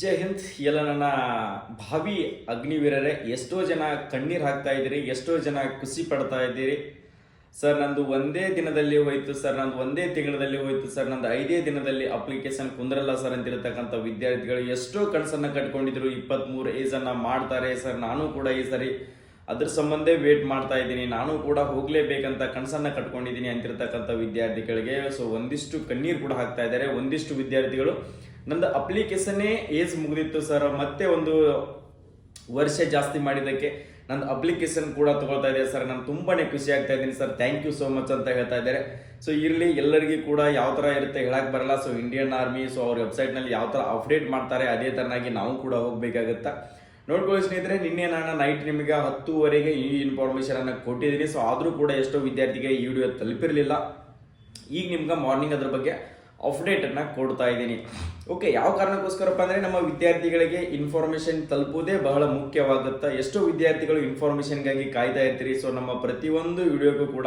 ಜೈ ಹಿಂದ್ ಎಲ್ಲ ನನ್ನ ಭಾವಿ ಅಗ್ನಿವೀರರೇ ಎಷ್ಟೋ ಜನ ಕಣ್ಣೀರು ಹಾಕ್ತಾ ಇದ್ದೀರಿ, ಎಷ್ಟೋ ಜನ ಖುಷಿ ಪಡ್ತಾ ಇದ್ದೀರಿ. ಸರ್, ನಂದು ಒಂದೇ ದಿನದಲ್ಲಿ ಹೋಯ್ತು, ಸರ್, ನಂದು ಒಂದೇ ತಿಂಗಳಲ್ಲಿ ಹೋಯ್ತು, ಸರ್, ನಂದು ಐದೇ ದಿನದಲ್ಲಿ ಅಪ್ಲಿಕೇಶನ್ ಕುಂದ್ರಲ್ಲ ಸರ್ ಅಂತಿರತಕ್ಕಂಥ ವಿದ್ಯಾರ್ಥಿಗಳು, ಎಷ್ಟೋ ಕನಸನ್ನು ಕಟ್ಕೊಂಡಿದ್ರು ಇಪ್ಪತ್ತ್ಮೂರು ಏಜನ್ನ ಮಾಡ್ತಾರೆ, ಸರ್, ನಾನು ಕೂಡ ಈ ಸರಿ ಅದ್ರ ಸಂಬಂಧ ವೇಟ್ ಮಾಡ್ತಾ ಇದ್ದೀನಿ, ನಾನು ಕೂಡ ಹೋಗಲೇಬೇಕಂತ ಕನಸನ್ನ ಕಟ್ಕೊಂಡಿದ್ದೀನಿ ಅಂತಿರತಕ್ಕಂಥ ವಿದ್ಯಾರ್ಥಿಗಳಿಗೆ. ಸೊ ಒಂದಿಷ್ಟು ಕಣ್ಣೀರು ಕೂಡ ಹಾಕ್ತಾ ಇದ್ದಾರೆ, ಒಂದಿಷ್ಟು ವಿದ್ಯಾರ್ಥಿಗಳು ನಂದು ಅಪ್ಲಿಕೇಶನ್ನೇ ಏಜ್ ಮುಗಿದಿತ್ತು ಸರ್ ಮತ್ತೆ ಒಂದು ವರ್ಷ ಜಾಸ್ತಿ ಮಾಡಿದ್ದಕ್ಕೆ ನಂದು ಅಪ್ಲಿಕೇಶನ್ ಕೂಡ ತಗೊಳ್ತಾ ಇದೆ ಸರ್ ನಾನು ತುಂಬಾ ಖುಷಿ ಆಗ್ತಾ ಇದ್ದೀನಿ sir thank you so much ಅಂತ ಹೇಳ್ತಾ ಇದ್ದಾರೆ. ಸೊ ಇರಲಿ, ಎಲ್ಲರಿಗೂ ಕೂಡ ಯಾವ ಥರ ಇರುತ್ತೆ ಹೇಳಕ್ ಬರಲ್ಲ. ಸೊ ಇಂಡಿಯನ್ ಆರ್ಮಿ ಸೊ ಅವ್ರ ವೆಬ್ಸೈಟ್ನಲ್ಲಿ ಯಾವ ಥರ ಅಪ್ಡೇಟ್ ಮಾಡ್ತಾರೆ ಅದೇ ಥರನಾಗಿ ನಾವು ಕೂಡ ಹೋಗ್ಬೇಕಾಗತ್ತಾ? ನೋಡ್ಕೊಳ್ಳಿ ಸ್ನೇಹಿತರೆ, ನಿನ್ನೆ ನಾನು ನೈಟ್ ನಿಮಗೆ ಹತ್ತುವರೆಗೆ ಈ ಇನ್ಫಾರ್ಮೇಶನ್ ಅನ್ನ ಕೊಟ್ಟಿದ್ದೀನಿ. ಸೊ ಆದರೂ ಕೂಡ ಎಷ್ಟೋ ವಿದ್ಯಾರ್ಥಿಗೆ ಈ ವಿಡಿಯೋ ತಲುಪಿರಲಿಲ್ಲ. ಈಗ ನಿಮ್ಗೆ ಮಾರ್ನಿಂಗ್ ಅದ್ರ ಬಗ್ಗೆ ಅಪ್ಡೇಟ್ ಅನ್ನ ಕೊಡ್ತಾ ಇದ್ದೀನಿ. ಓಕೆ ಯಾವ ಕಾರಣಕ್ಕೋಸ್ಕರಪ್ಪ ಅಂದ್ರೆ ನಮ್ಮ ವಿದ್ಯಾರ್ಥಿಗಳಿಗೆ ಇನ್ಫಾರ್ಮೇಷನ್ ತಲುಪುವುದೇ ಬಹಳ ಮುಖ್ಯವಾಗುತ್ತೆ? ಎಷ್ಟೋ ವಿದ್ಯಾರ್ಥಿಗಳು ಇನ್ಫಾರ್ಮೇಷನ್ಗಾಗಿ ಕಾಯ್ತಾ ಇರ್ತೀರಿ. ಸೊ ನಮ್ಮ ಪ್ರತಿಯೊಂದು ವಿಡಿಯೋಗೂ ಕೂಡ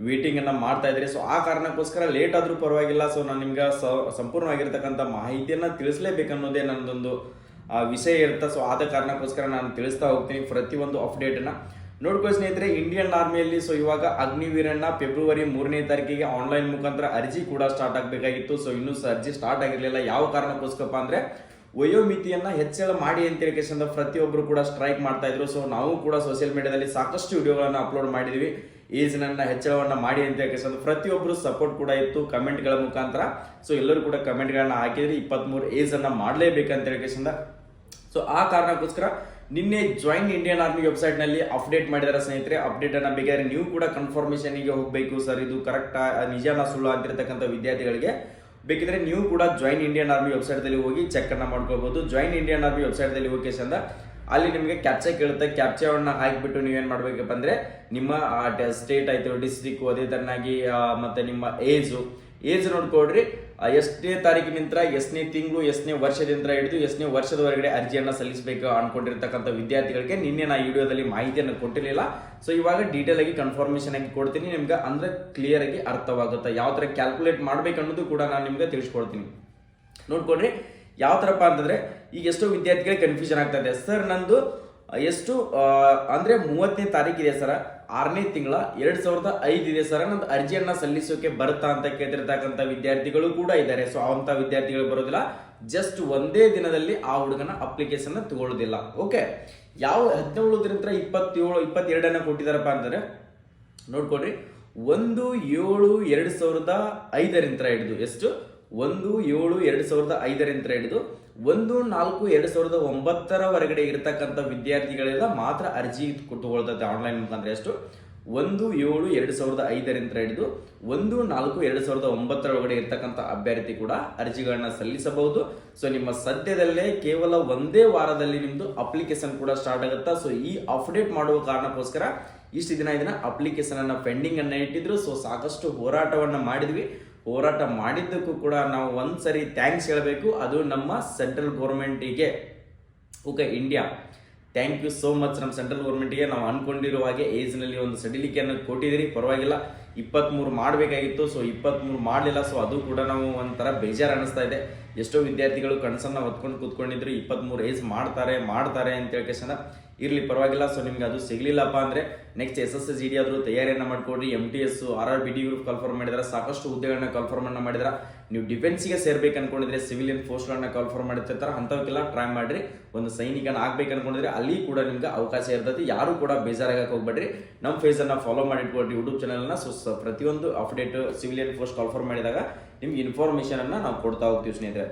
ವೇಟಿಂಗ್ ಅನ್ನ ಮಾಡ್ತಾ ಇದ್ರಿ. ಸೊ ಆ ಕಾರಣಕ್ಕೋಸ್ಕರ ಲೇಟ್ ಆದ್ರೂ ಪರವಾಗಿಲ್ಲ. ಸೊ ನಾನು ನಿಮ್ಗೆ ಸ- ಸಂಪೂರ್ಣವಾಗಿರ್ತಕ್ಕಂಥ ಮಾಹಿತಿಯನ್ನ ತಿಳಿಸಲೇಬೇಕನ್ನೋದೇ ನನ್ನದೊಂದು ವಿಷಯ ಇರುತ್ತೆ? ಸೊ ಆದ ಕಾರಣಕ್ಕೋಸ್ಕರ ನಾನು ತಿಳಿಸ್ತಾ ಹೋಗ್ತೀನಿ. ಪ್ರತಿಯೊಂದು ಅಪ್ಡೇಟನ್ನ ನೋಡ್ಕೊಳ್ಳಿ ಸ್ನೇಹಿತರೆ ಇಂಡಿಯನ್ ಆರ್ಮಿಯಲ್ಲಿ ಸೊ ಇವಾಗ ಅಗ್ನಿವೀರಣ್ಣ ಫೆಬ್ರವರಿ ಮೂರನೇ ತಾರೀಕಿಗೆ ಆನ್ಲೈನ್ ಮುಖಾಂತರ ಅರ್ಜಿ ಕೂಡ ಸ್ಟಾರ್ಟ್ ಆಗಬೇಕಾಗಿತ್ತು. ಸೊ ಇನ್ನೂ ಸ ಅರ್ಜಿ ಸ್ಟಾರ್ಟ್ ಆಗಿರಲಿಲ್ಲ. ಯಾವ ಕಾರಣಕ್ಕೋಸ್ಕರಪ್ಪ ಅಂದರೆ ವಯೋಮಿತಿಯನ್ನ ಹೆಚ್ಚಳ ಮಾಡಿ ಅಂತ ಹೇಳಿಕೆಶನ್ ಪ್ರತಿಯೊಬ್ಬರು ಕೂಡ ಸ್ಟ್ರೈಕ್ ಮಾಡ್ತಾ ಇದ್ರು. ಸೊ ನಾವು ಕೂಡ ಸೋಷಿಯಲ್ ಮೀಡಿಯಾದಲ್ಲಿ ಸಾಕಷ್ಟು ವಿಡಿಯೋಗಳನ್ನು ಅಪ್ಲೋಡ್ ಮಾಡಿದ್ವಿ. ಏಜ್ ನನ್ನ ಹೆಚ್ಚಳವನ್ನ ಮಾಡಿ ಅಂತ ಹೇಳಿಕೆಶನ್ ಪ್ರತಿಯೊಬ್ಬರು ಸಪೋರ್ಟ್ ಕೂಡ ಇತ್ತು ಕಮೆಂಟ್ಗಳ ಮುಖಾಂತರ. ಸೊ ಎಲ್ಲರೂ ಕೂಡ ಕಮೆಂಟ್ಗಳನ್ನ ಹಾಕಿದ್ರಿ. ಇಪ್ಪತ್ಮೂರು ಏಜ್ ಅನ್ನ ಮಾಡಲೇಬೇಕಂತ ಹೇಳಿಕೆಶನ್ ಸೊ ಆ ಕಾರಣಕ್ಕೋಸ್ಕರ ನಿನ್ನೆ ಜಾಯಿನ್ ಇಂಡಿಯನ್ ಆರ್ಮಿ ವೆಬ್ಸೈಟ್ನಲ್ಲಿ ಅಪ್ಡೇಟ್ ಮಾಡಿದಾರೆ ಸ್ನೇಹಿತರೆ. ಅಪ್ಡೇಟ್ ಅನ್ನ ಬೇಕಾದ್ರೆ ನೀವು ಕೂಡ ಕನ್ಫರ್ಮೇಶನ್ಗೆ ಹೋಗಬೇಕು ಸರ್ ಇದು ಕರೆಕ್ಟ್ ನಿಜಾನ ಸುಳ್ಳು ಅಂತಿರ್ತಕ್ಕಂಥ ವಿದ್ಯಾರ್ಥಿಗಳಿಗೆ. ಬೇಕಿದ್ರೆ ನೀವು ಕೂಡ ಜಾಯಿನ್ ಇಂಡಿಯನ್ ಆರ್ಮಿ ವೆಬ್ಸೈಟ್ ದಲ್ಲಿ ಹೋಗಿ ಚೆಕ್ ಅನ್ನ ಮಾಡ್ಕೋಬಹುದು ಜಾಯಿನ್ ಇಂಡಿಯನ್ ಆರ್ಮಿ ವೆಬ್ಸೈಟ್ ದಲ್ಲಿ ಹೋಗಿ ಚಂದ, ಅಲ್ಲಿ ನಿಮಗೆ ಕ್ಯಾಪ್ಚೆ ಕೇಳುತ್ತೆ. ಕ್ಯಾಪ್ಚಾವನ್ನ ಹಾಕಿಬಿಟ್ಟು ನೀವೇನ್ ಮಾಡ್ಬೇಕಪ್ಪ ಅಂದ್ರೆ, ನಿಮ್ಮ ಸ್ಟೇಟ್ ಆಯ್ತು ಡಿಸ್ಟ್ರಿಕ್ ಅದೇ ತರನಾಗಿ ಮತ್ತೆ ನಿಮ್ಮ ಏಜು ಏಜ್ ನೋಡ್ಕೊಡ್ರಿ ಎಷ್ಟನೇ ತಾರೀಕಿನಿಂದ ಎಷ್ಟನೇ ತಿಂಗಳು, ಎಷ್ಟನೇ ವರ್ಷದಿಂದ ಹಿಡಿದು, ಎಷ್ಟನೇ ವರ್ಷದ ಹೊರಗಡೆ ಅರ್ಜಿಯನ್ನು ಸಲ್ಲಿಸಬೇಕು ಅನ್ಕೊಂಡಿರ್ತಕ್ಕಂಥ ವಿದ್ಯಾರ್ಥಿಗಳಿಗೆ ನಿನ್ನೆ ನಾ ಈ ವಿಡಿಯೋದಲ್ಲಿ ಮಾಹಿತಿಯನ್ನು ಕೊಟ್ಟಿರಲಿಲ್ಲ. ಸೊ ಇವಾಗ ಡೀಟೇಲ್ ಆಗಿ ಕನ್ಫರ್ಮೇಶನ್ ಆಗಿ ಕೊಡ್ತೀನಿ. ನಿಮ್ಗೆ ಅಂದ್ರೆ ಕ್ಲಿಯರ್ ಆಗಿ ಅರ್ಥವಾಗುತ್ತೆ. ಯಾವ ತರ ಕ್ಯಾಲ್ಕುಲೇಟ್ ಮಾಡ್ಬೇಕು ಅನ್ನೋದು ಕೂಡ ನಾನು ನಿಮ್ಗೆ ತಿಳಿಸ್ಕೊಡ್ತೀನಿ. ನೋಡ್ಕೊಡ್ರಿ ಯಾವ ಥರಪ್ಪ ಅಂತಂದ್ರೆ, ಈಗ ಎಷ್ಟೋ ವಿದ್ಯಾರ್ಥಿಗಳಿಗೆ ಕನ್ಫ್ಯೂಷನ್ ಆಗ್ತಾ ಇದೆ. ಸರ್ ನಂದು, ಎಷ್ಟು ಅಂದ್ರೆ ಮೂವತ್ತನೇ ತಾರೀಕಿದೆ ಸರ್ ಆರನೇ ತಿಂಗಳ ಎರಡ್ ಸಾವಿರದ ಐದು ಇದೆ ಸರ್. ನಂದು ಅರ್ಜಿಯನ್ನ ಸಲ್ಲಿಸೋಕೆ ಬರುತ್ತಾ ಅಂತ ಕೇಳ್ತಿರ್ತಕ್ಕಂಥ ವಿದ್ಯಾರ್ಥಿಗಳು ಕೂಡ ಇದ್ದಾರೆ. ಸೊ ಅಂತ ವಿದ್ಯಾರ್ಥಿಗಳು ಬರೋದಿಲ್ಲ. ಜಸ್ಟ್ ಒಂದೇ ದಿನದಲ್ಲಿ ಆ ಹುಡುಗನ ಅಪ್ಲಿಕೇಶನ್ ತಗೊಳ್ಳೋದಿಲ್ಲ ಓಕೆ ಯಾವ ಹದಿನೇಳು ದಿನ ಇಪ್ಪತ್ತೇಳು, ಇಪ್ಪತ್ತೆರಡನ್ನ ಕೊಟ್ಟಿದ್ದಾರಪ್ಪ ಅಂತಂದ್ರೆ ನೋಡ್ಕೊಡ್ರಿ ಒಂದು ಏಳು ಎರಡ್ ಸಾವಿರದ ಐದರಿಂದ ಹಿಡಿದು, ಎಷ್ಟು? ಒಂದು ಏಳು ಎರಡ್ ಸಾವಿರದ ಐದರಿಂದ ಹಿಡಿದು ಒಂದು, ನಾಲ್ಕು, ಎರಡು ಸಾವಿರದ ಒಂಬತ್ತರ ಹೊರಗಡೆ ಇರತಕ್ಕಂಥ ವಿದ್ಯಾರ್ಥಿಗಳೆಲ್ಲ ಮಾತ್ರ ಅರ್ಜಿ ಕೊಟ್ಟುಕೊಳ್ತದೆ ಆನ್ಲೈನ್ ಮುಖಾಂತರ ಎಷ್ಟು? ಒಂದು, ಏಳು, ಎರಡು ಸಾವಿರದ ಐದರಿಂದ ಹಿಡಿದು ಒಂದು, ನಾಲ್ಕು, ಎರಡು ಸಾವಿರದ ಒಂಬತ್ತರ ಒಳಗಡೆ ಇರ್ತಕ್ಕಂಥ ಅಭ್ಯರ್ಥಿ ಕೂಡ ಅರ್ಜಿಗಳನ್ನ ಸಲ್ಲಿಸಬಹುದು. ಸೊ ನಿಮ್ಮ ಸದ್ಯದಲ್ಲೇ ಕೇವಲ ಒಂದೇ ವಾರದಲ್ಲಿ ನಿಮ್ದು ಅಪ್ಲಿಕೇಶನ್ ಕೂಡ ಸ್ಟಾರ್ಟ್ ಆಗುತ್ತಾ? ಸೊ ಈ ಅಪ್ಡೇಟ್ ಮಾಡುವ ಕಾರಣಕ್ಕೋಸ್ಕರ ಇಷ್ಟು ದಿನ ಇದನ್ನ ಅಪ್ಲಿಕೇಶನ್ ಅನ್ನ ಪೆಂಡಿಂಗ್ ಅನ್ನ ಇಟ್ಟಿದ್ರು. ಸೊ ಸಾಕಷ್ಟು ಹೋರಾಟವನ್ನ ಮಾಡಿದ್ವಿ. ಹೋರಾಟ ಮಾಡಿದ್ದಕ್ಕೂ ಕೂಡ ನಾವು ಒಂದ್ಸರಿ ಥ್ಯಾಂಕ್ಸ್ ಹೇಳಬೇಕು. ಅದು ನಮ್ಮ central ಗೌರ್ಮೆಂಟಿಗೆ okay India thank you so much ನಮ್ಮ ಸೆಂಟ್ರಲ್ ಗೌರ್ಮೆಂಟಿಗೆ ನಾವು ಅನ್ಕೊಂಡಿರುವ ಹಾಗೆ ಏಜ್ನಲ್ಲಿ ಒಂದು ಸಡಿಲಿಕೆಯನ್ನು ಕೊಟ್ಟಿದ್ದೀರಿ. ಪರವಾಗಿಲ್ಲ. ಇಪ್ಪತ್ತ್ಮೂರು ಮಾಡಬೇಕಾಗಿತ್ತು ಸೊ ಇಪ್ಪತ್ತ್ಮೂರು ಮಾಡಲಿಲ್ಲ. ಸೊ ಅದು ಕೂಡ ನಾವು ಒಂಥರ ಬೇಜಾರು ಅನ್ನಿಸ್ತಾ ಇದೆ. ಎಷ್ಟೋ ವಿದ್ಯಾರ್ಥಿಗಳು ಕನಸನ್ನ ಹೊತ್ಕೊಂಡು ಕೂತ್ಕೊಂಡಿದ್ರು. ಇಪ್ಪತ್ತ್ಮೂರು ಏಜ್ ಮಾಡ್ತಾರೆ ಮಾಡ್ತಾರೆ ಅಂತ ಹೇಳ್ಕೇಶನ ಇರಲಿ, ಪರವಾಗಿಲ್ಲ. ಸೊ ನಿಮ್ಗೆ ಅದು ಸಿಗಲಿಲ್ಲಪ್ಪ ಅಂದ್ರೆ next S S S D ಆದರೂ ತಯಾರಿಯನ್ನು ಮಾಡ್ಕೊಡ್ರಿ. M T S R R B D group confirm ಮಾಡಿದ್ರೆ. ಸಾಕಷ್ಟು ಹುದ್ದೆಗಳನ್ನ ಕನ್ಫರ್ಮ್ ಅನ್ನ ಮಾಡಿದ್ರೆ. ನೀವು ಡಿಫೆನ್ಸ್ಗೆ ಸೇರ್ಬೇಕು ಅನ್ಕೊಂಡಿದ್ರೆ ಸಿವಿಲಿಯನ್ ಪೋಸ್ಟ್ಗಳನ್ನ ಕನ್ಫರ್ಮ್ ಮಾಡಿರ್ತಾರೆ ಅಂಥವಕ್ಕೆಲ್ಲ ಟ್ರೈ ಮಾಡ್ರಿ. ಒಂದು ಸೈನಿಕನ ಆಗ್ಬೇಕು ಅನ್ಕೊಂಡಿದ್ರೆ, ಅಲ್ಲಿ ಕೂಡ ನಿಮ್ಗೆ ಅವಕಾಶ ಇರ್ತೈತಿ. ಯಾರು ಕೂಡ ಬೇಜಾರಾಗಕ್ಕೆ ಹೋಗ್ಬೇಡ್ರಿ. ನಮ್ಮ ಫೇಸನ್ನು ಫಾಲೋ ಮಾಡಿಟ್ಕೊಳ್ರಿ ಯೂಟ್ಯೂಬ್ ಚಾನಲ್ನ ಸೊ, ಪ್ರತಿಯೊಂದು ಅಪ್ಡೇಟ್ ಸಿವಿಲಿಯನ್ ಪೋಸ್ಟ್ ಕನ್ಫರ್ಮ್ ಮಾಡಿದಾಗ ನಿಮ್ಗೆ ಇನ್ಫಾರ್ಮೇಷನನ್ನು ನಾವು ಕೊಡ್ತಾ ಹೋಗ್ತೀವಿ ಸ್ನೇಹಿತರೆ.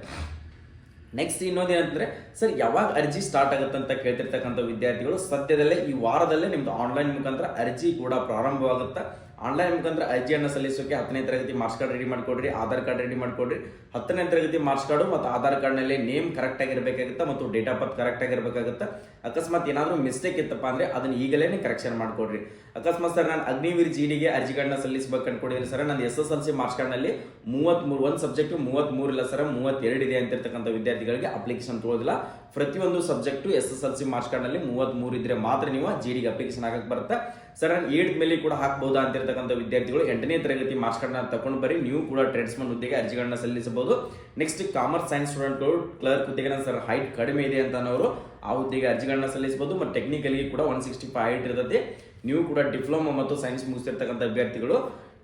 ನೆಕ್ಸ್ಟ್ ಇನ್ನೊಂದೇನಂತಂದ್ರೆ ಸರ್, ಯಾವಾಗ ಅರ್ಜಿ ಸ್ಟಾರ್ಟ್ ಆಗುತ್ತೆ ಅಂತ ಕೇಳ್ತಿರ್ತಕ್ಕಂಥ ವಿದ್ಯಾರ್ಥಿಗಳು ಸದ್ಯದಲ್ಲೇ ಈ ವಾರದಲ್ಲೇ ನಿಮ್ದು ಆನ್ಲೈನ್ ಮುಖಾಂತರ ಅರ್ಜಿ ಕೂಡ ಪ್ರಾರಂಭವಾಗುತ್ತೆ ಆನ್ಲೈನ್ ಮುಖಾಂತರ ಅರ್ಜಿಯನ್ನು ಸಲ್ಲಿಸೋಕೆ ಹತ್ತನೇ ತರಗತಿ ಮಾರ್ಕ್ಸ್ ಕಾರ್ಡ್ ರೆಡಿ ಮಾಡಿಕೊಡ್ರಿ ಆಧಾರ್ ಕಾರ್ಡ್ ರೆಡಿ ಮಾಡಿಕೊಡ್ರಿ. ಹತ್ತನೇ ತರಗತಿ ಮಾರ್ಕ್ಸ್ ಕಾರ್ಡು ಮತ್ತು ಆಧಾರ್ ಕಾರ್ಡ್ನಲ್ಲಿ ನೇಮ್ ಕರೆಕ್ಟ್ ಆಗಿರಬೇಕಾಗುತ್ತೆ ಮತ್ತು ಡೇಟ್ ಆಫ್ ಬರ್ತ್ ಕರೆಕ್ಟ್ ಆಗಿರಬೇಕಾಗುತ್ತೆ. ಅಕಸ್ಮಾತ್ ಏನಾದರೂ ಮಿಸ್ಟೇಕ್ ಇತ್ತಪ್ಪ ಅಂದರೆ ಅದನ್ನು ಈಗಲೇ ಕರೆಕ್ಷನ್ ಮಾಡಿಕೊಡ್ರಿ. ಅಕಸ್ಮಾತ್ ಸರ್, ನಾನು ಅಗ್ನಿವೀರ್ ಜೀನಿಗೆ ಅರ್ಜಿ ಕಾರ್ಡ್ನ ಸಲ್ಲಿಸಬೇಕು ಅಂದ್ಕೊಂಡಿದ್ದೀನಿ ಸರ್. ನಾನು S S L C marks ಕಾರ್ಡ್ನಲ್ಲಿ ಮೂವತ್ಮೂರು, ಒಂದು ಸಬ್ಜೆಕ್ಟ್ ಮೂವತ್ಮೂರು ಇಲ್ಲ ಸರ್, ಮೂವತ್ತೆರಡು ಇದೆ ಅಂತಿರ್ತಕ್ಕಂಥ ವಿದ್ಯಾರ್ಥಿಗಳಿಗೆ ಅಪ್ಲಿಕೇಶನ್ ತಗೊಳ್ಳೋದಿಲ್ಲ ಪ್ರತಿಯೊಂದು subject S S L C marks ಕಾರ್ಡ್ನಲ್ಲಿ ಮೂವತ್ತ್ಮೂರು ಇದ್ರೆ ಮಾತ್ರ ನೀವು ಜಿ ಡಿಗೆ ಅಪ್ಲಿಕೇಶನ್ ಹಾಕಕ್ಕೆ ಬರುತ್ತೆ. ಸರ್ ನಾನು ಏಟ್ ಮೇಲೆ ಕೂಡ ಹಾಕ್ಬಹುದಾ ಅಂತಿರ್ತಕ್ಕಂಥ ವಿದ್ಯಾರ್ಥಿಗಳು ಎಂಟನೇ ತರಗತಿ ಮಾರ್ಕ್ಸ್ ಕಾರ್ಡ್ನ ತಗೊಂಡು ಬರೀ, ನೀವು ಕೂಡ ಟ್ರೇಡ್ಸ್ಮನ್ ಹುದ್ದೆಗೆ ಅರ್ಜಿಗಳನ್ನ ಸಲ್ಲಿಸಬಹುದು. ನೆಕ್ಸ್ಟ್ ಕಾಮರ್ಸ್ ಸೈನ್ಸ್ ಸ್ಟೂಡೆಂಟ್ಗಳು ಕ್ಲರ್ಕ್ ಹುದ್ದೆಗೆ ಸರ್ ಹೈಟ್ ಕಡಿಮೆ ಇದೆ ಅಂತ ಅನ್ನೋರು ಆ ಹುದ್ದೆಗೆ ಅರ್ಜಿಗಳನ್ನ ಸಲ್ಲಿಸಬಹುದು. ಮತ್ತು ಟೆಕ್ನಿಕಲಿ ಕೂಡ ಒನ್ ಸಿಕ್ಸ್ಟಿ ಫೈವ್ ಹೈಟ್ ಇರ್ತದೆ. ನೀವು ಕೂಡ ಡಿಪ್ಲೊಮಾ ಮತ್ತು ಸೈನ್ಸ್ ಮುಗಿಸಿರ್ತಕ್ಕಂಥ ವಿದ್ಯಾರ್ಥಿಗಳು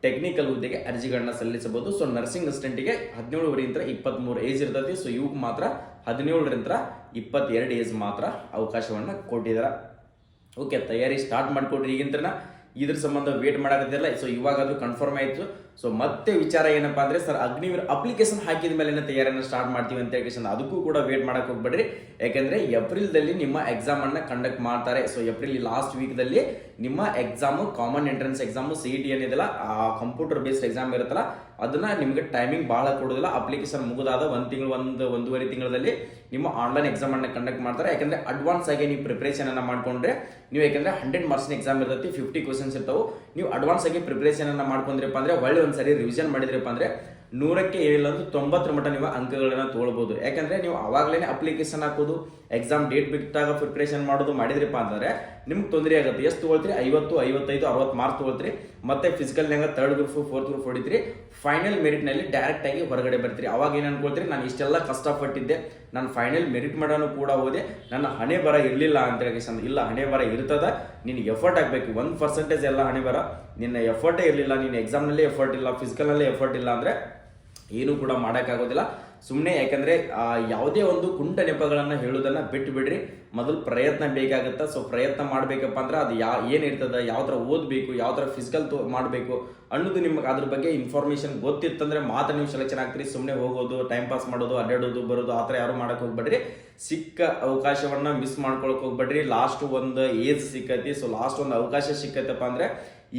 ಟೆಕ್ನಿಕಲ್ ಹುದ್ದೆಗೆ ಅರ್ಜಿಗಳನ್ನ ಸಲ್ಲಿಸಬಹುದು. ಸೊ ನರ್ಸಿಂಗ್ ಅಸಿಸ್ಟೆಂಟ್ಗೆ ಹದಿನೇಳುವರೆಯಿಂದ ಇಪ್ಪತ್ತ್ಮೂರು ಏಜ್ ಇರ್ತದೆ. ಸೊ ಇವ್ಗೆ ಮಾತ್ರ ಹದಿನೇಳರಿಂದ ಇಪ್ಪತ್ತೆರಡು ಏಜ್ ಮಾತ್ರ ಅವಕಾಶವನ್ನು ಕೊಟ್ಟಿದ್ದಾರೆ ಓಕೆ ತಯಾರಿ ಸ್ಟಾರ್ಟ್ ಮಾಡಿಕೊಡ್ರಿ ಈಗಿಂತನ ಇದ್ರ ಸಂಬಂಧ ವೇಟ್ ಮಾಡಿಲ್ಲ ಸೊ ಇವಾಗ ಅದು ಕನ್ಫರ್ಮ್ ಆಯಿತು. ಸೊ ಮತ್ತೆ ವಿಚಾರ ಏನಪ್ಪಾ ಅಂದ್ರೆ ಸರ್ ಅಗ್ನಿವೀರ್ ಅಪ್ಲಿಕೇಶನ್ ಹಾಕಿದ ಮೇಲೆ ತಯಾರಿಯನ್ನು ಸ್ಟಾರ್ಟ್ ಮಾಡ್ತೀವಿ ಅಂತ ಹೇಳಿ ಅದಕ್ಕೂ ಕೂಡ ವೇಟ್ ಮಾಡಕ್ ಹೋಗ್ಬೇಡ್ರಿ. ಯಾಕಂದ್ರೆ ಏಪ್ರಿಲ್ದಲ್ಲಿ ನಿಮ್ಮ ಎಕ್ಸಾಮ್ ಅನ್ನ ಕಂಡಕ್ಟ್ ಮಾಡ್ತಾರೆ. ಸೊ ಏಪ್ರಿಲ್ ಲಾಸ್ಟ್ ವೀಕ್ದಲ್ಲಿ ನಿಮ್ಮ exam common entrance exam C T ಏನಿದೆಲ್ಲ, ಆ ಕಂಪ್ಯೂಟರ್ ಬೇಸ್ಡ್ ಎಕ್ಸಾಮ್ ಇರುತ್ತಲ್ಲ, ಅದನ್ನ ನಿಮಗೆ ಟೈಮಿಂಗ್ ಬಹಳ ಕೊಡೋದಿಲ್ಲ. ಅಪ್ಲಿಕೇಶನ್ ಮುಗಿದಾದ ಒಂದು ತಿಂಗಳು, ಒಂದು, ಒಂದೂವರೆ ತಿಂಗಳಲ್ಲಿ ನಿಮ್ಮ ಆನ್ಲೈನ್ ಎಕ್ಸಾಮ್ ಅನ್ನ ಕಂಡಕ್ಟ್ ಮಾಡ್ತಾರೆ. ಯಾಕಂದ್ರೆ ಅಡ್ವಾನ್ಸ್ ಆಗಿ ನೀವು ಪ್ರಿಪರೇಷನ್ ಅನ್ನ ಮಾಡ್ಕೊಂಡ್ರೆ ನೀವು ಯಾಕಂದ್ರೆ ಹಂಡ್ರೆಡ್ ಮಾರ್ಕ್ಸ್ ಎಕ್ಸಾಮ್ ಇರ್ತೈತಿ ಫಿಫ್ಟಿ ಕ್ವಶನ್ಸ್ ಇರ್ತಾವೆ. ನೀವು ಅಡ್ವಾನ್ಸ್ ಆಗಿ ಪ್ರಿಪರೇಷನ್ ಅನ್ನ ಮಾಡ್ಕೊಂಡ್ರಪ್ಪ ಅಂದ್ರೆ, ಒಳ್ಳೆ ಒಂದ್ಸರಿ ರಿವಿಷನ್ ಮಾಡಿದ್ರಪ್ಪ ಅಂದ್ರೆ ನೂರಕ್ಕೆ ಏನಿಲ್ಲ ಅಂದ್ರೆ ತೊಂಬತ್ತರ ಮಟ್ಟ ನೀವು ಅಂಕಗಳನ್ನ ತೊಗೊಳ್ಬೋದು. ಯಾಕಂದ್ರೆ ನೀವು ಆವಾಗಲೇ ಅಪ್ಲಿಕೇಶನ್ ಹಾಕೋದು ಎಕ್ಸಾಮ್ ಡೇಟ್ ಬಿಟ್ಟಾಗ ಪ್ರಿಪ್ರೇಷನ್ ಮಾಡೋದು ಮಾಡಿದ್ರಿಪ್ಪ ಅಂದ್ರೆ ನಿಮ್ಗೆ ತೊಂದರೆ ಆಗುತ್ತೆ. ಎಷ್ಟು ತೊಗೊಳ್ತೀರಿ? ಐವತ್ತು, ಐವತ್ತೈದು, ಅರವತ್ತು ಮಾರ್ಕ್ ತೊಗೊಳ್ತೀರಿ. ಮತ್ತೆ ಫಿಸಿಕಲ್ನಾಗ ತರ್ಡ್ ಗ್ರೂಪ್ ಫೋರ್ತ್ ಗ್ರೂಪ್ ಹೊಡಿತೀರಿ. ಫೈನಲ್ ಮೆರಿಟ್ನಲ್ಲಿ ಡೈರೆಕ್ಟ್ ಆಗಿ ಹೊರಗಡೆ ಬರ್ತೀರಿ. ಅವಾಗ ಏನು ಅನ್ಕೊಳ್ತೀರಿ? ನಾನು ಇಷ್ಟೆಲ್ಲ ಕಷ್ಟಪಟ್ಟಿದ್ದೆ. ನಾನು ಫೈನಲ್ ಮೆರಿಟ್ ಮಾಡೋನು ಕೂಡ ಹೋದೆ. ನನ್ನ ಹಣೆ ಬರ ಇರಲಿಲ್ಲ ಅಂತ ಹೇಳಿ ಇಲ್ಲ, ಹಣೆ ಬರ ಇರ್ತದ. ನೀನು ಎಫರ್ಟ್ ಆಗಬೇಕು. ಒಂದು ಪರ್ಸೆಂಟೇಜ್ ಎಲ್ಲ ಹಣೆ ಬರ. ನಿನ್ನ ಎಫರ್ಟೇ ಇರಲಿಲ್ಲ. ನಿನ್ನ ಎಕ್ಸಾಮ್ನಲ್ಲೇ ಎಫರ್ಟ್ ಇಲ್ಲ ಫಿಸಿಕಲ್ನಲ್ಲೇ ಎಫರ್ಟ್ ಇಲ್ಲ ಅಂದರೆ ಏನೂ ಕೂಡ ಮಾಡೋಕ್ಕಾಗೋದಿಲ್ಲ. ಸುಮ್ಮನೆ ಯಾಕಂದ್ರೆ ಯಾವುದೇ ಒಂದು ಕುಂಟ ನೆಪಗಳನ್ನು ಹೇಳೋದನ್ನು ಬಿಟ್ಟು ಬಿಡ್ರಿ ಮೊದಲು ಪ್ರಯತ್ನ ಬೇಕಾಗುತ್ತೆ? ಸೊ ಪ್ರಯತ್ನ ಮಾಡಬೇಕಪ್ಪ ಅಂದ್ರೆ ಅದು ಯಾ ಏನಿರ್ತದ ಯಾವ ಥರ ಓದಬೇಕು? ಯಾವ ಥರ ಫಿಸಿಕಲ್ ತೋ, ಮಾಡಬೇಕು? ಅನ್ನೋದು ನಿಮಗೆ ಅದ್ರ ಬಗ್ಗೆ ಇನ್ಫಾರ್ಮೇಷನ್ ಗೊತ್ತಿತ್ತಂದ್ರೆ ಮಾತ್ರ ನೀವು ಸೆಲೆಕ್ಷನ್ ಆಗ್ತೀರಿ. ಸುಮ್ಮನೆ ಹೋಗೋದು ಟೈಮ್ ಪಾಸ್ ಮಾಡೋದು ಅಡ್ಡಾಡೋದು ಬರೋದು, ಆ ಥರ ಯಾರು ಮಾಡೋಕೆ ಹೋಗ್ಬೇಡ್ರಿ. ಸಿಕ್ಕ ಅವಕಾಶವನ್ನ ಮಿಸ್ ಮಾಡ್ಕೊಳಕ್ಕೆ ಹೋಗ್ಬೇಡ್ರಿ. ಲಾಸ್ಟ್ ಒಂದು ಏಜ್ ಸಿಕ್ಕತಿ. ಸೊ ಲಾಸ್ಟ್ ಒಂದು ಅವಕಾಶ ಸಿಕ್ಕತ್ತಪ್ಪ ಅಂದ್ರೆ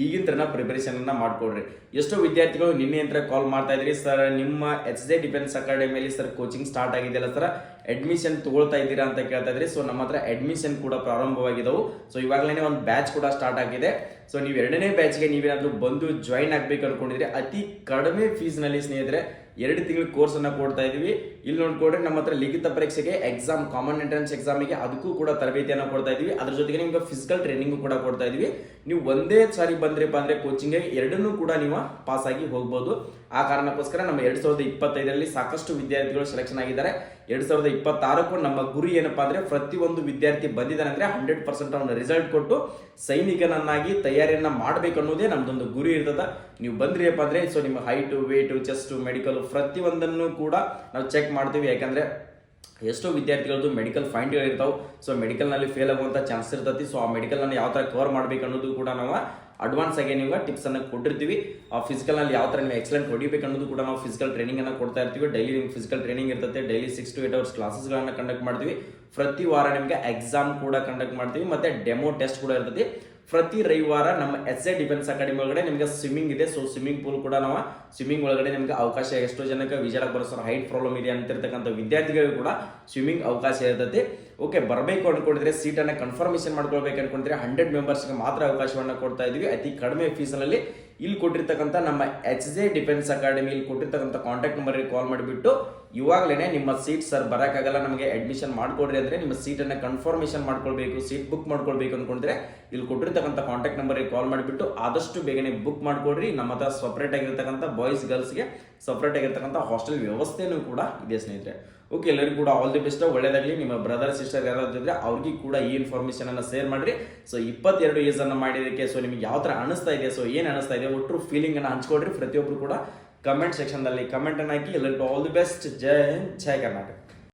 ಈಗಿನ ತರನ ಪ್ರಿಪರೇಷನ್ ಅನ್ನ ಮಾಡ್ಕೊಡ್ರಿ. ಎಷ್ಟೋ ವಿದ್ಯಾರ್ಥಿಗಳು ನಿನ್ನೆ ಅಂತ ಕಾಲ್ ಮಾಡ್ತಾ ಇದ್ರಿ ಸರ್ ನಿಮ್ಮ ಎಚ್ ಜೆ ಡಿಫೆನ್ಸ್ ಅಕಾಡೆಮಿಯಲ್ಲಿ ಸರ್ ಕೋಚಿಂಗ್ ಸ್ಟಾರ್ಟ್ ಆಗಿದೆಯಲ್ಲ ಸರ್ ಅಡ್ಮಿಷನ್ ತಗೊಳ್ತಾ ಇದ್ದೀರಾ ಅಂತ ಕೇಳ್ತಾ ಇದ್ರಿ. ಸೊ ನಮ್ಮ ಹತ್ರ ಅಡ್ಮಿಷನ್ ಕೂಡ ಪ್ರಾರಂಭವಾಗಿದವು. ಸೊ ಇವಾಗಲೇ ಒಂದು ಬ್ಯಾಚ್ ಕೂಡ ಸ್ಟಾರ್ಟ್ ಆಗಿದೆ. ಸೊ ನೀವು ಎರಡನೇ ಬ್ಯಾಚ್ಗೆ ನೀವೇನಾದರೂ ಬಂದು ಜಾಯಿನ್ ಆಗ್ಬೇಕು ಅನ್ಕೊಂಡಿದ್ರೆ, ಅತಿ ಕಡಿಮೆ ಫೀಸ್ನಲ್ಲಿ ಸ್ನೇಹಿತರೆ, ಎರಡು ತಿಂಗಳು ಕೋರ್ಸನ್ನು ಕೊಡ್ತಾ ಇದೀವಿ ಇಲ್ಲಿ ನೋಡ್ಕೊಡ್ರಿ ನಮ್ಮ ಹತ್ರ ಲಿಖಿತ ಪರೀಕ್ಷೆಗೆ ಎಕ್ಸಾಮ್ ಕಾಮನ್ ಎಂಟ್ರೆನ್ಸ್ ಎಕ್ಸಾಮಿಗೆ ಅದಕ್ಕೂ ಕೂಡ ತರಬೇತಿಯನ್ನು ಕೊಡ್ತಾ ಇದೀವಿ. ಅದ್ರ ಜೊತೆಗೆ ನಿಮ್ಗೆ ಫಿಸಿಕಲ್ ಟ್ರೈನಿಂಗ್ ಕೂಡ ಕೊಡ್ತಾ ಇದೀವಿ. ನೀವು ಒಂದೇ ಸಾರಿ ಬಂದ್ರಪ್ಪ ಅಂದ್ರೆ ಕೋಚಿಂಗ್ ಎರಡನ್ನೂ ಕೂಡ ನೀವು ಪಾಸ್ ಆಗಿ ಹೋಗ್ಬೋದು. ಆ ಕಾರಣಕ್ಕೋಸ್ಕರ ನಮ್ಮ ಎರಡ್ ಸಾವಿರದ ಇಪ್ಪತ್ತೈದರಲ್ಲಿ ಸಾಕಷ್ಟು ವಿದ್ಯಾರ್ಥಿಗಳು ಸೆಲೆಕ್ಷನ್ ಆಗಿದ್ದಾರೆ. ಎರಡ್ ಸಾವಿರದ ಇಪ್ಪತ್ತಾರಕ್ಕೂ ನಮ್ಮ ಗುರಿ ಏನಪ್ಪಾ ಅಂದ್ರೆ ಪ್ರತಿಯೊಂದು ವಿದ್ಯಾರ್ಥಿ ಬಂದಿದ್ದಾನೆ ಅಂದ್ರೆ ಹಂಡ್ರೆಡ್ ಪರ್ಸೆಂಟ್ ಅವನ ರಿಸಲ್ಟ್ ಕೊಟ್ಟು ಸೈನಿಕನನ್ನಾಗಿ ತಯಾರಿಯನ್ನ ಮಾಡ್ಬೇಕು ಅನ್ನೋದೇ ನಮ್ದೊಂದು ಗುರಿ ಇರ್ತದ. ನೀವು ಬಂದ್ರಿಯಪ್ಪ ಅಂದ್ರೆ ಸೊ ನಿಮ್ಮ ಹೈಟು ವೇಟು ಚೆಸ್ಟು ಮೆಡಿಕಲ್ ಪ್ರತಿಯೊಂದನ್ನು ಕೂಡ ನಾವು ಚೆಕ್ ಮಾಡ್ತೀವಿ, ಯಾಕಂದ್ರೆ ಎಷ್ಟೋ ವಿದ್ಯಾರ್ಥಿಗಳದ್ದು ಮೆಡಿಕಲ್ ಫೈಂಡ್ಗಳು ಇರ್ತಾವೆ. ಸೊ ಮೆಡಿಕಲ್ನಲ್ಲಿ ಫೇಲ್ ಆಗುವಂಥ ಚಾನ್ಸ್ ಇರ್ತೈತಿ. ಸೊ ಆ ಮೆಡಿಕಲ್ನ ಯಾವ ಥರ ಕವರ್ ಮಾಡಬೇಕು ಅನ್ನೋದು ಕೂಡ ನಾವು ಅಡ್ವಾನ್ಸ್ ಆಗಿ ನೀವು ಟಿಪ್ಸ್ ಅನ್ನ ಕೊಟ್ಟಿರ್ತೀವಿ. ಆ ಫಿಸಿಕಲ್ನಲ್ಲಿ ಯಾವ ತರ ನೀವು ಎಕ್ಸಲೆಂಟ್ ಹೊಡಿಬೇಕು ಅನ್ನೋದು ಕೂಡ ನಾವು ಫಿಸಿಕಲ್ ಟ್ರೈನಿಂಗ್ ಅನ್ನ ಕೊಡ್ತಾ ಇರ್ತೀವಿ. ಡೈಲಿ ನಿಮ್ಗೆ ಫಿಸಿಕಲ್ ಟ್ರೈನಿಂಗ್ ಇರ್ತದೆ daily six to eight hours ಕ್ಲಾಸಸ್ಗಳನ್ನು conduct ಮಾಡ್ತೀವಿ. ಪ್ರತಿ ವಾರ ನಿಮಗೆ ಎಕ್ಸಾಮ್ ಕೂಡ ಕಂಡಕ್ಟ್ ಮಾಡ್ತೀವಿ. ಮತ್ತೆ ಡೆಮೋ ಟೆಸ್ಟ್ ಕೂಡ ಇರ್ತದೆ ಪ್ರತಿ ರವಿವಾರ ನಮ್ಮ ಎಸ್ ಎ ಡಿಫೆನ್ಸ್ ಅಕಾಡೆಮಿ ಒಳಗಡೆ ನಿಮಗೆ ಸ್ವಿಮ್ಮಿಂಗ್ ಇದೆ. ಸೊ ಸ್ವಿಮ್ಮಿಂಗ್ ಪೂಲ್ ಕೂಡ ನಾವು ಸ್ವಿಮ್ಮಿಂಗ್ ಒಳಗಡೆ ನಿಮಗೆ ಅವಕಾಶ ಎಷ್ಟೋ ಜನಕ್ಕೆ ವಿಜಯಕ್ಕೆ ಬರೋ ಹೈಟ್ ಪ್ರಾಬ್ಲಮ್ ಇದೆ ಅಂತಿರ್ತಕ್ಕಂಥ ವಿದ್ಯಾರ್ಥಿಗಳಿಗೂ ಕೂಡ ಸ್ವಿಮ್ಮಿಂಗ್ ಅವಕಾಶ ಇರ್ತದೆ ಓಕೆ ಬರಬೇಕು ಅಂದ್ಕೊಂಡಿದ್ರೆ ಸೀಟನ್ನು ಕನ್ಫರ್ಮೇಷನ್ ಮಾಡ್ಕೊಳ್ಬೇಕು ಅಂದ್ಕೊಂಡಿದ್ರೆ ಹಂಡ್ರೆಡ್ ಮೆಂಬರ್ಸ್ಗೆ ಮಾತ್ರ ಅವಕಾಶವನ್ನು ಕೊಡ್ತಾ ಇದ್ದೀವಿ ಅತಿ ಕಡಿಮೆ ಫೀಸಲ್ಲಿ ಇಲ್ಲಿ ಕೊಟ್ಟಿರ್ತಕ್ಕಂಥ ನಮ್ಮ ಎಚ್ ಜೆ ಡಿಫೆನ್ಸ್ ಅಕಾಡೆಮಿ ಇಲ್ಲಿ ಕೊಟ್ಟಿರ್ತಕ್ಕಂಥ ಕಾಂಟ್ಯಾಕ್ಟ್ ನಂಬರ್ಗೆ ಕಾಲ್ ಮಾಡಿಬಿಟ್ಟು ಇವಾಗಲೇ ನಿಮ್ಮ ಸೀಟ್ ಸರ್ ಬರೋಕ್ಕಾಗಲ್ಲ, ನಮಗೆ ಅಡ್ಮಿಷನ್ ಮಾಡ್ಕೊಡ್ರಿ ಅಂದರೆ ನಿಮ್ಮ ಸೀಟನ್ನು ಕನ್ಫರ್ಮೇಷನ್ ಮಾಡ್ಕೊಳ್ಬೇಕು ಸೀಟ್ ಬುಕ್ ಮಾಡ್ಕೊಳ್ಬೇಕು ಅನ್ಕೊಂಡ್ರೆ ಇಲ್ಲಿ ಕೊಟ್ಟಿರ್ತಕ್ಕಂಥ ಕಾಂಟ್ಯಾಕ್ಟ್ ನಂಬರಿಗೆ ಕಾಲ್ ಮಾಡಿಬಿಟ್ಟು ಆದಷ್ಟು ಬೇಗನೆ ಬುಕ್ ಮಾಡಿಕೊಡ್ರಿ. ನಮ್ಮ ಹತ್ರ ಸಪ್ರೇಟ್ ಆಗಿರ್ತಕ್ಕಂಥ ಬಾಯ್ಸ್ ಗರ್ಲ್ಸ್ಗೆ ಸಪ್ರೇಟ್ ಆಗಿರ್ತಕ್ಕಂಥ ಹಾಸ್ಟೆಲ್ ವ್ಯವಸ್ಥೆನೂ ಕೂಡ ಇದೆ, ಸ್ನೇಹಿತರೆ. ಓಕೆ ಎಲ್ಲರಿಗೂ ಕೂಡ ಆಲ್ ದಿ ಬೆಸ್ಟ್ ಒಳ್ಳೇದಾಗಲಿ. ನಿಮ್ಮ ಬ್ರದರ್ ಸಿಸ್ಟರ್ ಯಾರಾದ್ರೂ ಇದ್ರೆ ಅವ್ರಿಗೆ ಕೂಡ ಈ ಇನ್ಫಾರ್ಮೇಷನ್ ಅನ್ನ ಶೇರ್ ಮಾಡ್ರಿ. ಸೊ ಇಪ್ಪತ್ತೆರಡು ಏಜ್ ಅನ್ನ ಮಾಡಿದಕ್ಕೆ ಸೊ ನಿಮಗೆ ಯಾವ ತರ ಅನಿಸ್ತಾ ಇದೆ ಸೊ ಏನು ಅನಿಸ್ತಾ ಇದೆ ಒಟ್ಟರು ಫೀಲಿಂಗ್ ಅನ್ನ ಹಂಚ್ಕೊಡ್ರಿ. ಪ್ರತಿಯೊಬ್ರು ಕೂಡ ಕಮೆಂಟ್ ಸೆಕ್ಷನ್ನಲ್ಲಿ ಕಮೆಂಟ್ ಅನ್ನ ಹಾಕಿ. ಎಲ್ಲರಿಗೂ ಆಲ್ ದಿ ಬೆಸ್ಟ್ ಜೈ ಹಿಂದ್, ಜೈ ಕರ್ನಾಟಕ.